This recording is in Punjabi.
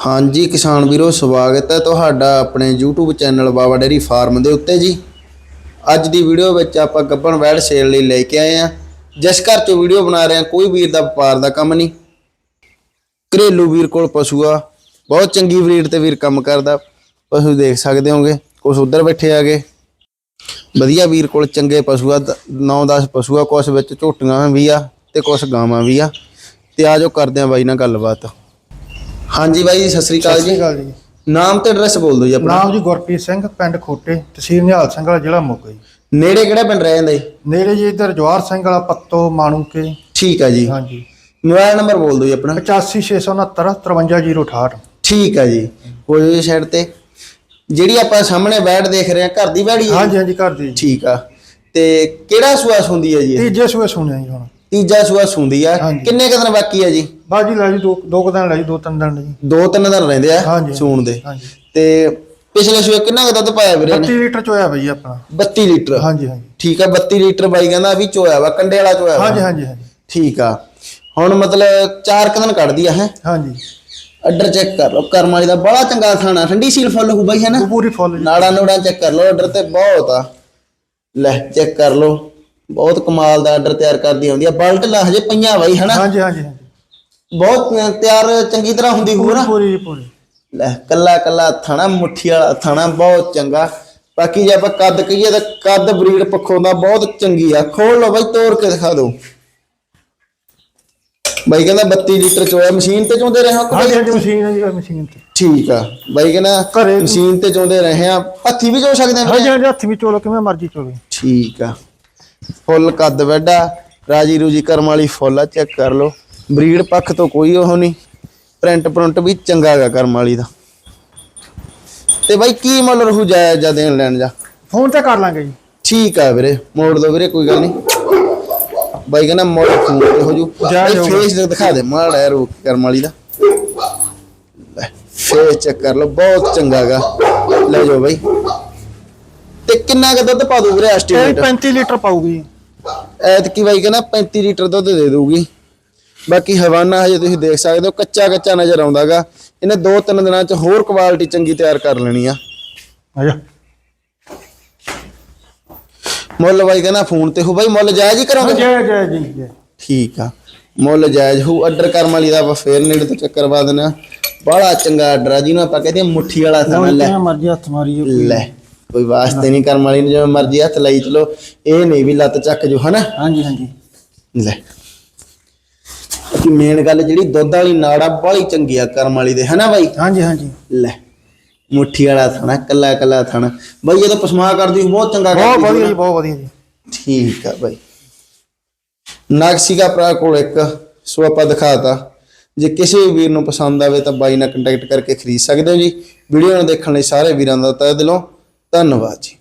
ਹਾਂਜੀ ਕਿਸਾਨ ਵੀਰੋ, ਸਵਾਗਤ ਹੈ ਤੁਹਾਡਾ ਆਪਣੇ YouTube channel Baba dairy farm ਦੇ ਉੱਤੇ ਜੀ। ਅੱਜ ਦੀ ਵੀਡੀਓ ਵਿੱਚ ਆਪਾਂ ਗੱਬਣ ਵੈੜ ਸੇਲ ਲਈ ਲੈ ਕੇ ਆਏ ਆ ਜਿਸ ਘਰ ਚੋਂ ਵੀਡੀਓ ਬਣਾ ਰਹੇ ਆ ਕੋਈ ਵੀਰ ਦਾ ਵਪਾਰ ਦਾ ਕੰਮ ਨਹੀਂ। ਘਰੇਲੂ ਵੀਰ ਕੋਲ ਪਸ਼ੂ ਆ, ਬਹੁਤ ਚੰਗੀ ਬਰੀਡ ਤੇ ਵੀਰ ਕੰਮ ਕਰਦਾ। ਪਸ਼ੂ ਦੇਖ ਸਕਦੇ ਹੋਗੇ, ਕੁਛ ਉਧਰ ਬੈਠੇ ਆਗੇ ਵਧੀਆ ਵੀਰ ਕੋਲ ਚੰਗੇ ਪਸ਼ੂ ਆ 9-10 ਪਸ਼ੂ ਆ, ਕੁਛ ਵਿੱਚ ਝੋਟੀਆਂ ਵੀ ਆ ਤੇ ਕੁਛ ਗਾਵਾਂ ਵੀ ਆ। ਤੇ ਆਜੋ ਕਰਦੇ ਆ ਬਾਈ ਨਾਲ ਗੱਲਬਾਤ। ਹਾਂਜੀ ਬਾਈ ਜੀ, ਸਤਿ ਸ੍ਰੀ ਅਕਾਲ ਜੀ। ਜੀ। ਨਾਮ ਤੇ ਐਡਰੈਸ ਬੋਲ ਦਿਓ ਜੀ ਆਪਣਾ। ਨਾਮ ਜੀ ਗੁਰਪ੍ਰੀਤ ਸਿੰਘ ਪਿੰਡ ਖੋਟੇ ਤਹਿਸੀਲ ਨਿਹਾਲ ਸਿੰਘ ਵਾਲਾ ਜ਼ਿਲ੍ਹਾ ਮੋਗਾ ਜੀ। ਨੇੜੇ ਕਿਹੜਾ ਪਿੰਡ ਰਹਿ ਜਾਂਦਾ ਜੀ? ਨੇੜੇ ਜੀ ਇੱਧਰ ਜਵਾਹਰ ਸਿੰਘ ਵਾਲਾ ਪੱਤੋ ਮਾਣੂਕੇ। ਠੀਕ ਹੈ ਜੀ। ਹਾਂਜੀ। ਮੋਬਾਈਲ ਨੰਬਰ ਬੋਲ ਦਿਓ ਜੀ ਆਪਣਾ। 85669 53068 ਠੀਕ ਹੈ ਜੀ ਕੋਈ ਸਾਈਡ ਤੇ। ਜਿਹੜੀ ਆਪਾਂ ਸਾਹਮਣੇ ਬੈਠ ਦੇਖ ਰਹੇ ਆ ਘਰ ਦੀ ਬੈੜੀ ਹੈ ਹਾਂਜੀ ਹਾਂਜੀ ਘਰ ਦੀ। ਜੀ। ਠੀਕ ਆ। ਤੇ ਕਿਹੜਾ ਸੂਆ ਸੁੰਦੀ ਹੈ ਜੀ ਇਹ? ਤੀਜੇ ਸੂਏ ਸੁਣਿਆ ਜੀ ਹੁਣ। ਤੀਜਾ ਸੂਆ ਸੁੰਦੀ ਆ। ਹਾਂਜੀ। ਕਿੰਨੇ ਕੁ ਦਿਨ ਬਾਕੀ ਆ ਜੀ? ਬਾਜੀ ਲੈ ਜੀ ਦੋ ਦੋ ਕੁ ਦਿਨ ਲੈ ਜੀ ਦੋ ਤਿੰਨ ਦਿਨ ਜੀ। ਦੋ ਤਿੰਨ ਦਿਨ ਰਹਿੰਦੇ ਆ ਹਾਂਜੀ। ਸੂਣ ਦੇ। ਹਾਂਜੀ। ਤੇ ਪਿਛਲੇ ਸੂਏ ਕਿੰਨਾ ਕੁ ਦੁੱਧ ਪਾਇਆ ਵੀਰੇ ਨੇ 32 ਲੀਟਰ ਚੋਇਆ ਬਈ ਆਪਣਾ। 32 ਲੀਟਰ? ਹਾਂਜੀ ਹਾਂਜੀ। ਠੀਕ ਆ 32 ਲੀਟਰ ਬਾਈ ਕਹਿੰਦਾ ਵੀ ਚੋਇਆ ਵਾ ਕੰਡੇ ਵਾਲਾ ਚੋਇਆ ਵਾ। ਹਾਂਜੀ ਹਾਂਜੀ ਹਾਂਜੀ। ਠੀਕ ਆ। ਹੁਣ ਮਤਲਬ ਚਾਰ ਕੁ ਦਿਨ ਕੱਢਦੀ ਆ ਹੈ? ਹਾਂਜੀ। ਆਰਡਰ ਚੈੱਕ ਕਰ ਲਓ ਕਰਮ ਵਾਲੀ ਦਾ ਬੜਾ ਚੰਗਾ ਖਾਣਾ ਠੰਡੀ ਸੀਲ ਫੁੱਲ ਹੋ ਬਾਈ ਹੈ ਨਾ ਉਹ ਪੂਰੀ ਫੁੱਲ ਜੀ। ਨਾੜਾ ਨੂੜਾ ਚੈੱਕ ਕਰ ਲਓ ਆਰਡਰ ਤੇ ਬਹੁਤ ਆ। ਲੈ ਚੈੱਕ ਕਰ ਲਓ। ਬਹੁਤ ਕਮਾਲ ਦਾ ਆਰਡਰ ਤਿਆਰ ਕਰਦੀ ਆਉਂਦੀ ਆ। ਬਲਟ ਲਾ ਹਜੇ ਪਈਆਂ ਬਾਈ ਹਨਾ? ਹਾਂਜੀ ਹਾਂਜੀ ਹਾਂਜੀ। ਬਹੁਤ ਤਿਆਰ ਚੰਗੀ ਤਰ੍ਹਾਂ ਹੁੰਦੀ ਹੋਊ ਨਾ। ਪੂਰੀ ਪੂਰੀ। ਲੈ ਕੱਲਾ ਕੱਲਾ ਥਾਣਾ ਮੁੱਠੀ ਵਾਲਾ ਥਾਣਾ ਬਹੁਤ ਚੰਗਾ। ਬਾਕੀ ਜੇ ਆਪਾਂ ਕੱਦ ਕਹੀਏ ਤਾਂ ਕੱਦ ਬਰੀਡ ਪੱਖੋਂ ਦਾ ਬਹੁਤ ਚੰਗੀ ਆ। ਖੋਲ ਲਓ ਬਾਈ ਤੋੜ ਕੇ ਦਿਖਾ ਦਿਓ। ਬਾਈ ਕਹਿੰਦਾ 32 ਲੀਟਰ ਚੋਇਆ ਮਸ਼ੀਨ ਤੇ ਚੋਂਦੇ ਰਹੇ ਹੋ ਹਾਂਜੀ ਹਾਂਜੀ ਮਸ਼ੀਨ ਹੈ ਜੀ ਮਸ਼ੀਨ ਤੇ। ਠੀਕ ਆ। ਬਾਈ ਕਹਿੰਦਾ ਮਸ਼ੀਨ ਤੇ ਚੋਂਦੇ ਰਹੇ ਆ। ਹੱਥੀ ਵੀ ਚੋ ਸਕਦੇ ਆ ਹਾਂਜੀ ਹਾਂਜੀ ਹੱਥ ਵੀ ਚੋਲੋ ਕਿਵੇਂ ਮਰਜ਼ੀ ਚੋਲੋ ਠੀਕ ਆ। ਫੁੱਲ ਕੱਦ ਵੱਡਾ। ਰਾਜੀ ਰੂਜੀ ਕਰਮ ਵਾਲੀ ਫੁੱਲ ਆ ਚੈੱਕ ਕਰ ਲਓ। ਬਰੀਡ ਪੱਖ ਤੋਂ ਕੋਈ ਉਹ ਨਹੀਂ। ਪ੍ਰਿੰਟ ਪ੍ਰਿੰਟ ਵੀ ਚੰਗਾ ਹੈਗਾ ਕਰਮ ਵਾਲੀ ਦਾ। ਤੇ ਬਾਈ ਕੀ ਮੁੱਲ ਰਹੂ ਜਾਇਆ ਜਾਂ ਦੇਣ ਲੈਣ ਜਾ? ਫੋਨ ਤੇ ਕਰ ਲਾਂਗੇ ਜੀ। ਠੀਕ ਆ ਵੀਰੇ ਮੋੜ ਦੋ ਵੀਰੇ ਕੋਈ ਗੱਲ ਨਹੀਂ। ਬਾਈ ਕਹਿੰਦਾ ਮੋੜ ਫੋਨ ਤੇ ਹੋ ਜੂ ਜਾਇਜ਼। ਫੇਸ ਦਿਖਾ ਦੇ ਮਾੜਾ ਰੂਪ ਕਰਮ ਵਾਲੀ ਦਾ। ਫੇਸ ਚੈੱਕ ਕਰ ਲਓ ਬਹੁਤ ਚੰਗਾ ਹੈਗਾ। ਲੈ ਜਾਓ ਬਾਈ। ਤੇ ਕਿੰਨਾ ਕੁ ਦੁੱਧ ਪਾ ਦੂ ਵੀਰੇ ਐਸਟੀਮੇਟ 35 ਲੀਟਰ ਪਾਊਗੀ। ਐਤਕੀ ਬਾਈ ਕਹਿੰਦਾ 35 ਲੀਟਰ ਦੁੱਧ ਦੇ ਦੂਗੀ ਬਾਕੀ ਹਵਾਨਾ ਹਜੇ ਤੁਸੀਂ ਦੇਖ ਸਕਦੇ ਹੋ ਕੱਚਾ ਕੱਚਾ ਨਜ਼ਰ ਆਉਂਦਾਗਾ। ਇਹਨੇ ਦੋ ਤਿੰਨ ਦਿਨਾਂ ਚ ਹੋਰ ਕੁਆਲਿਟੀ ਚੰਗੀ ਤਿਆਰ ਕਰ ਲੈਣੀ ਆ। ਆਜਾ। ਮੁੱਲ ਬਾਈ ਕਹਿੰਦਾ ਫੋਨ ਤੇ ਹੋ ਬਾਈ ਮੁੱਲ ਜਾਇਜ਼ ਹੀ ਕਰੋਗੇ? ਜੈ ਜੈ ਜੀ ਜੈ ਠੀਕ ਆ ਮੁੱਲ ਜਾਇਜ਼ ਹੋ ਆਰਡਰ ਕਰਮ ਵਾਲੀ ਦਾ ਆਪਾਂ ਫੇਰ ਨੇੜੇ ਤੋਂ ਚੱਕਰ ਪਾ ਦੇਣਾ ਬੜਾ ਚੰਗਾ ਆਰਡਰ ਆ ਜਿਹਨੂੰ ਆਪਾਂ ਕਹਿੰਦੇ ਆ ਮੁੱਠੀ ਵਾਲਾ ਥਾਣਾ ਲੈ। ਮਰਜ਼ੀ ਹੱਥ ਮਾਰੀ ਲੈ ਕੋਈ ਵਾਸਤੇ ਨਹੀਂ ਕਰਮ ਵਾਲੀ ਨੂੰ ਜਿਵੇਂ ਮਰਜ਼ੀ ਹੱਥ ਲਈ ਚਲੋ ਇਹ ਨਹੀਂ ਵੀ ਲੱਤ ਚੱਕ ਜੋ ਹਨਾ? ਹਾਂਜੀ ਹਾਂਜੀ। ਲੈ। ਕਿ ਮੇਨ ਗੱਲ ਜਿਹੜੀ ਦੁੱਧ ਵਾਲੀ ਨਾੜਾ ਬੜੀ ਚੰਗੀ ਆ ਕਰਮ ਵਾਲੀ ਦੇ ਹਨਾ ਬਾਈ? ਹਾਂਜੀ ਹਾਂਜੀ। ਲੈ ਮੁੱਠੀ ਵਾਲਾ ਥਾਣਾ ਕੱਲਾ ਕੱਲਾ ਥਾਣਾ। ਬਾਈ ਜਦੋਂ ਪਸਮਾ ਕਰਦੀ ਬਹੁਤ ਚੰਗਾ ਬਹੁਤ ਕਰਦੀ ਵਧੀਆ ਜੀ ਬਹੁਤ ਵਧੀਆ ਜੀ। ਠੀਕ ਆ ਬਾਈ। ਨਾਗਸੀਗਾ ਭਰਾ ਕੋਲ ਇੱਕ ਸੋ ਆਪਾਂ ਦਿਖਾਤਾ। ਜੇ ਕਿਸੇ ਵੀ ਵੀਰ ਨੂੰ ਪਸੰਦ ਆਵੇ ਤਾਂ ਬਾਈ ਨਾਲ ਕੰਟੈਕਟ ਕਰਕੇ ਖਰੀਦ ਸਕਦੇ ਹੋ ਜੀ। ਵੀਡੀਓ ਨੂੰ ਦੇਖਣ ਲਈ ਸਾਰੇ ਵੀਰਾਂ ਦਾ ਤਹਿ ਦਿਲੋਂ ਧੰਨਵਾਦ ਜੀ।